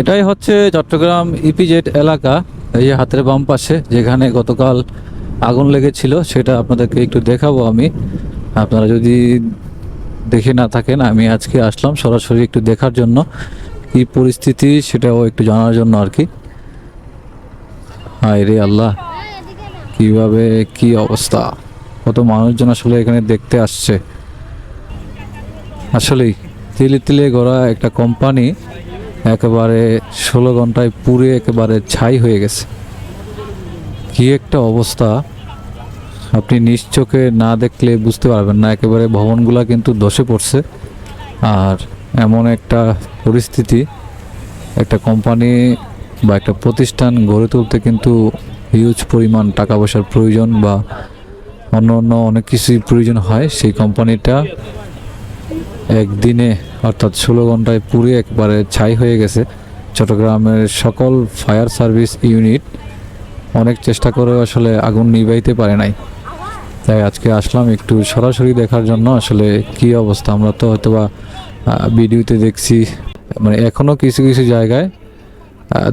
এটাই হচ্ছে চট্টগ্রাম ইপিজেড এলাকা, এই যে হাতের বাম পাশে, যেখানে গতকাল আগুন লেগেছিল, সেটা আপনাদেরকে একটু দেখাবো আমি। আপনারা যদি দেখে না থাকেন, আমি আজকে আসলাম সরাসরি একটু দেখার জন্য। কি পরিস্থিতি, সেটাও একটু জানার জন্য আর কি। হায় রে আল্লাহ, কীভাবে কি অবস্থা? কত মানুষজন আসলে এখানে দেখতে আসছে। আসলেই, তিলে তিলে গড়া একটা কোম্পানি একেবারে ষোলো ঘন্টায় পুড়ে একেবারে ছাই হয়ে গেছে। কি একটা অবস্থা। আপনি নিজ না দেখলে বুঝতে পারবেন না, একেবারে ভবনগুলা কিন্তু ধসে পড়ছে। আর এমন একটা পরিস্থিতি, একটা কোম্পানি বা একটা প্রতিষ্ঠান গড়ে তুলতে কিন্তু হিউজ পরিমাণ টাকা পয়সার প্রয়োজন বা অন্য অন্য অনেক কিছুই প্রয়োজন হয়, সেই কোম্পানিটা একদিনে, অর্থাৎ ষোলো ঘন্টায় পুরে একবারে ছাই হয়ে গেছে। চট্টগ্রামের সকল ফায়ার সার্ভিস ইউনিট অনেক চেষ্টা করেও আসলে আগুন নিভাইতে পারে নাই। তাই আজকে আসলাম একটু সরাসরি দেখার জন্য। আসলে কি অবস্থা? আমরা তো হয়তো বা ভিডিওতে দেখছি মানে এখনও কিছু কিছু জায়গায়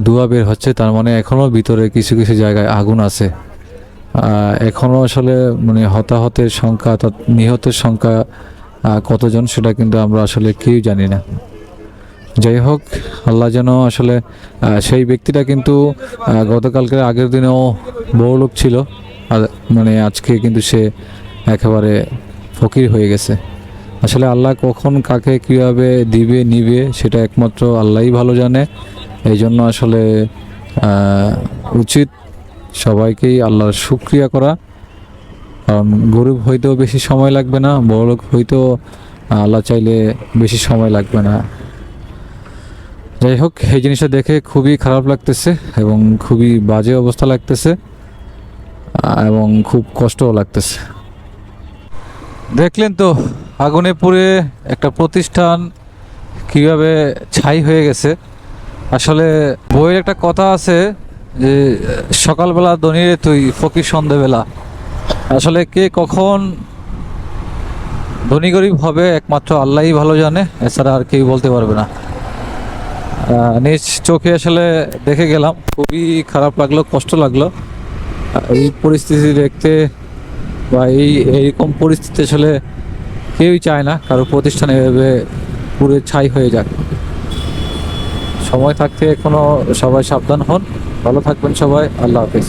ধোঁয়া বের হচ্ছে। তার মানে এখনও ভিতরে কিছু কিছু জায়গায় আগুন আছে। এখনও আসলে মানে হতাহতের সংখ্যা অর্থাৎ নিহতের সংখ্যা কতজন সেটা কিন্তু আমরা আসলে কেউ জানি না। যাই হোক আল্লাহ যেন আসলে সেই ব্যক্তিটা কিন্তু আহ, গতকালকের আগের দিনেও বড় লোক ছিল। মানে আজকে কিন্তু সে একেবারে ফকির হয়ে গেছে। আসলে আল্লাহ কখন কাকে কীভাবে দিবে নিবে সেটা একমাত্র আল্লাহই ভালো জানে। এই জন্য আসলে উচিত সবাইকেই আল্লাহর শুক্রিয়া করা। কারণ গরিব হইতেও বেশি সময় লাগবে না বড়লোক হইতেও আল্লাহ চাইলে বেশি সময় লাগবে না। যাই হোক, এই জিনিসটা দেখে খুবই খারাপ লাগতেছে এবং খুবই বাজে অবস্থা লাগতেছে এবং খুব কষ্টও লাগতেছে। দেখলেন তো, আগুনে পুড়ে একটা প্রতিষ্ঠান কীভাবে ছাই হয়ে গেছে। আসলে বইয়ের একটা কথা আছে যে, সকালবেলা দনিয়ে তুই, ফকির সন্ধেবেলা। আসলে কে কখন ধনী গরিব হবে একমাত্র আল্লাহই ভালো জানে, এছাড়া আর কেউ বলতে পারবে না। নিজ চোখে আসলে দেখে গেলাম, খুবই খারাপ লাগল, কষ্ট লাগল। এই পরিস্থিতি দেখতে বা এই, এইরকম পরিস্থিতি আসলে কেউই চায় না, কারও প্রতিষ্ঠান এভাবে পুরে ছাই হয়ে যাক। সময় থাকতে এখনও সবাই সাবধান হন, ভালো থাকবেন সবাই, আল্লাহ হাফেজ।